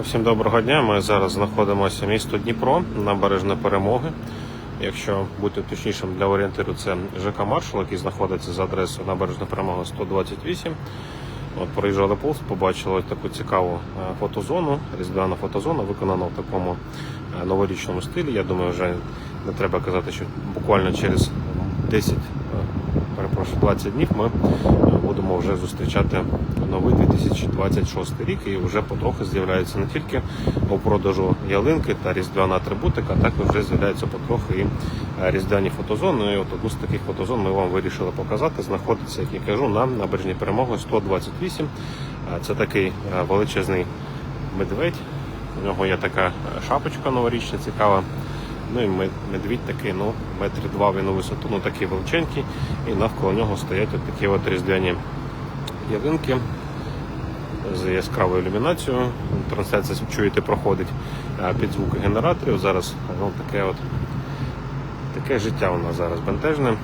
Усім доброго дня. Ми зараз знаходимося в місто Дніпро, набережна перемоги. Якщо бути точнішим для орієнтиру, це ЖК Маршал, який знаходиться за адресою набережна перемога 128. От проїжджали повз, побачили таку цікаву е, фотозону, різдвяна фотозона, виконана в такому е, новорічному стилі. Я думаю, вже не треба казати, що буквально через 10, е, перепрошую, 20 днів ми е, будемо вже зустрічати новий 2026 рік і вже потрохи з'являється не тільки у продажу ялинки та різдвяна атрибутика, а також вже з'являються потрохи і е, різдвяні фотозони. І от одну з таких фотозон ми вам вирішили показати. Знаходиться, як я кажу, на набережній перемоги 128. Е, Це такий величезний медведь. У нього є така шапочка новорічна, цікава. Ну і медвідь такий, ну, метр два він у висоту, ну такий величенький. І навколо нього стоять от такі от різдвяні ялинки з яскравою ілюмінацією. Трансляція чуєте проходить під звуки генераторів. Зараз ну, таке от таке життя у нас зараз бентежне,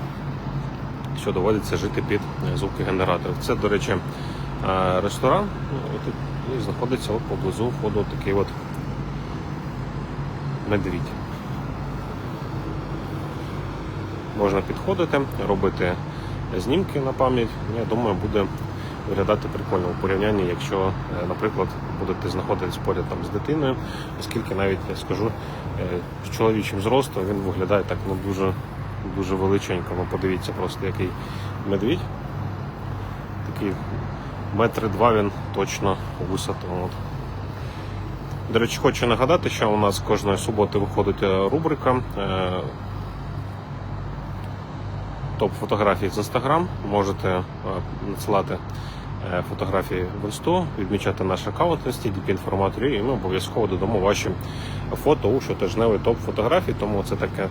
що доводиться жити під звуки генераторів. Це, до речі, ресторан. ну, І знаходиться от поблизу входу такий от медвідь. Можна підходити, робити знімки на пам'ять. Я думаю, буде виглядати прикольно у порівнянні, якщо, е, наприклад, будете знаходитись поряд там з дитиною, оскільки навіть я скажу, е, з чоловічим зростом він виглядає так ну, дуже, дуже величенько. Ну, подивіться просто який медвідь. Такий метри два він точно у висоту. От. До речі, хочу нагадати, що у нас кожної суботи виходить е, рубрика топ фотографій з Instagram. Можете е, надсилати е, фотографії в інсту, відмічати наш аккаунт на стіді інформаторі, і ми обов'язково додамо ваші фото у щотижневий топ фотографій. Тому це таке е,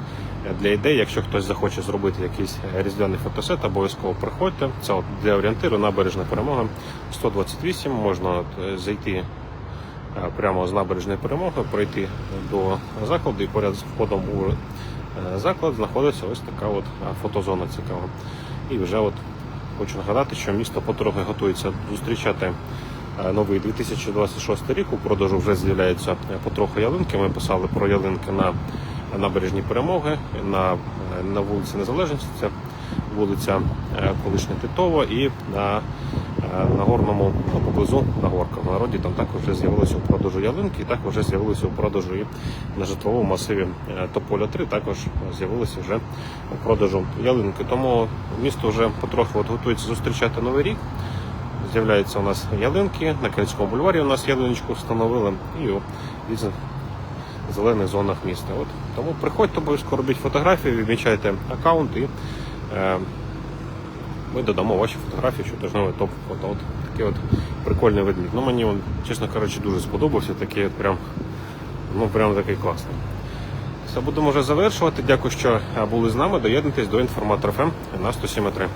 для ідей. Якщо хтось захоче зробити якийсь різдвяний фотосет, обов'язково приходьте. Це от для орієнтиру набережна перемога 128. Можна зайти прямо з набережної перемоги, пройти до закладу і поряд з входом у заклад знаходиться ось така от е, фотозона цікава. І вже от хочу нагадати, що місто потрохи готується зустрічати е, новий 2026 рік. У продажу вже з'являються е, потроху ялинки. Ми писали про ялинки на набережній перемоги на, е, на вулиці Незалежності. Це вулиця е, колишня Титова і на, е, на горному поблизу на горках. В народі там також вже з'явилися у продажу ялинки, і також вже з'явилися у продажу і на житловому масиві е, Тополя 3 також з'явилися вже у продажу ялинки. Тому місто вже потроху от готується зустрічати новий рік. З'являються у нас ялинки, на Кельському бульварі у нас ялиночку встановили і у зелених зонах міста. От. Тому приходьте обов'язково робіть фотографії, відмічайте аккаунт і е, ми додамо ваші фотографії, що тижневий топ фото. От такий от прикольний ведмідь. Ну мені він, чесно кажучи, дуже сподобався. Такий от прям, ну прям такий класний. Все, будемо вже завершувати. Дякую, що е, були з нами. Доєднуйтесь до інформатор ФМ на 107.3.